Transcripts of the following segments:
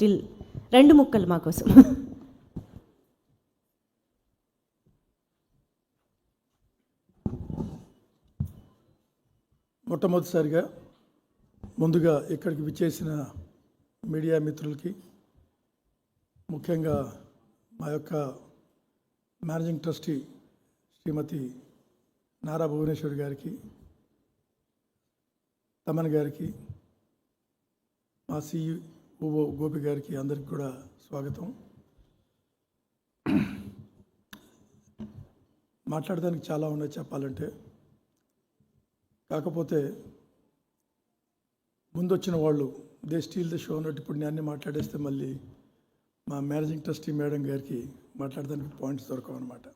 Still రెండు ముక్కలు మా కోసం. మొట్టమొదటిసారిగా ముందుగా ఇక్కడికి విచ్చేసిన మీడియా మిత్రులకి ముఖ్యంగా మా యొక్క మేనేజింగ్ ట్రస్టీ శ్రీమతి నారా భువనేశ్వర్ గారికి తమన్ గారికి మా ఓ గోపి గారికి అందరికి కూడా స్వాగతం. మాట్లాడడానికి చాలా ఉన్నాయి చెప్పాలంటే. కాకపోతే ముందు వచ్చిన వాళ్ళు దే స్టీల్ ద షో అన్నట్టు ఇప్పుడు నేను అన్ని మాట్లాడేస్తే మళ్ళీ మా మేనేజింగ్ ట్రస్టీ మేడం గారికి మాట్లాడడానికి పాయింట్స్ దొరకవు అనమాట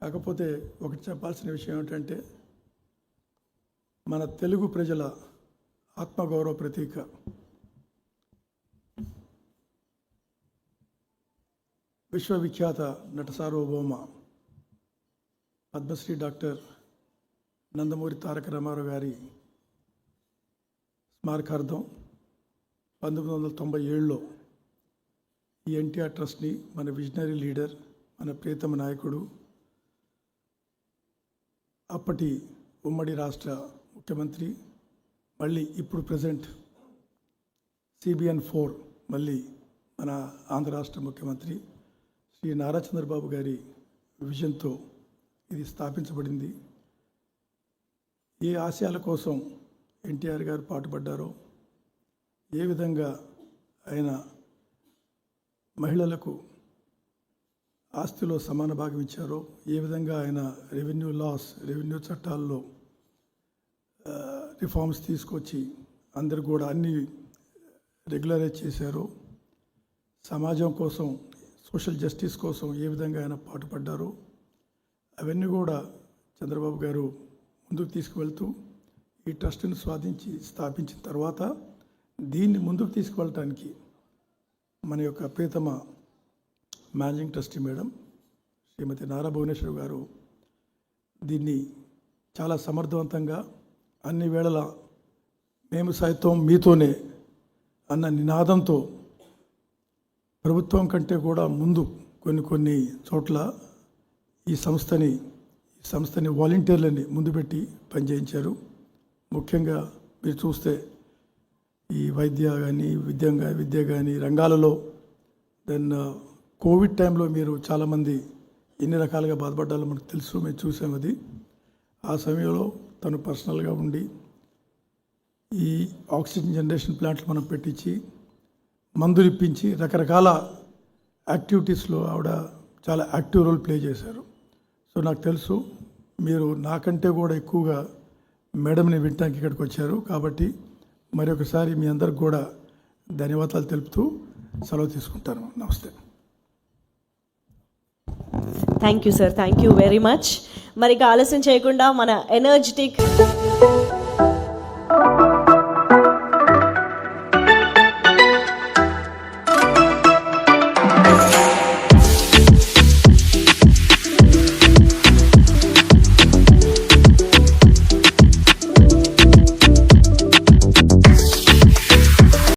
కాకపోతే ఒకటి చెప్పాల్సిన విషయం ఏమిటంటే మన తెలుగు ప్రజల ఆత్మగౌరవ ప్రతీక. విశ్వవిఖ్యాత నట సార్వభౌమ పద్మశ్రీ డాక్టర్ నందమూరి తారక రామారావు గారి స్మారకార్థం పంతొమ్మిది వందల తొంభై ఏడులో ఈ ఎన్టీఆర్ ట్రస్ట్ని మన విజనరీ లీడర్ మన ప్రియతమ నాయకుడు అప్పటి ఉమ్మడి రాష్ట్ర ముఖ్యమంత్రి మళ్ళీ ఇప్పుడు ప్రజెంట్ సిబిఎన్ ఫోర్ మళ్ళీ మన ఆంధ్ర రాష్ట్ర ముఖ్యమంత్రి శ్రీ నారా చంద్రబాబు గారి విజన్తో ఇది స్థాపించబడింది. ఏ ఆశయాల కోసం ఎన్టీఆర్ గారు పాటుపడ్డారో ఏ విధంగా ఆయన మహిళలకు ఆస్తిలో సమాన భాగం ఇచ్చారో ఏ విధంగా ఆయన రెవెన్యూ లాస్ రెవెన్యూ చట్టాల్లో రిఫార్మ్స్ తీసుకొచ్చి అందరు కూడా అన్ని రెగ్యులరైజ్ చేశారు. సమాజం కోసం సోషల్ జస్టిస్ కోసం ఏ విధంగా ఆయన పాటుపడ్డారు. అవన్నీ కూడా చంద్రబాబు గారు ముందుకు తీసుకువెళ్తూ ఈ ట్రస్ట్ని స్వాధించి స్థాపించిన తర్వాత దీన్ని ముందుకు తీసుకువెళ్ళటానికి మన యొక్క ప్రీతమ managing trustee madam Shrimati Nara Bhuvaneshwar గారు దీన్ని చాలా సమర్థవంతంగా అన్ని వేళలా మేము సైతం మీతోనే అన్న నినాదంతో ప్రభుత్వం కంటే కూడా ముందు కొన్ని కొన్ని చోట్ల ఈ సంస్థని ఈ సంస్థని వాలంటీర్లని ముందు పెట్టి పనిచేయించారు. ముఖ్యంగా మీరు చూస్తే ఈ వైద్య కానీ విద్య విద్య కానీ రంగాలలో దెన్ కోవిడ్ టైంలో మీరు చాలామంది ఎన్ని రకాలుగా బాధపడ్డాలో మనకు తెలుసు మేము చూసాం అది. ఆ సమయంలో తను పర్సనల్గా ఉండి ఈ ఆక్సిజన్ జనరేషన్ ప్లాంట్లు మనం పెట్టించి మందులు ఇప్పించి రకరకాల యాక్టివిటీస్లో ఆవిడ చాలా యాక్టివ్ రోల్ ప్లే చేశారు. సో నాకు తెలుసు మీరు నాకంటే కూడా ఎక్కువగా మేడంని వినటానికి ఇక్కడికి వచ్చారు కాబట్టి మరొకసారి మీ అందరికి కూడా ధన్యవాదాలు తెలుపుతూ సెలవు తీసుకుంటాను. నమస్తే. Thank you sir thank you very much మరి ఇక ఆలస్యం చేయకుండా మన ఎనర్జెటిక్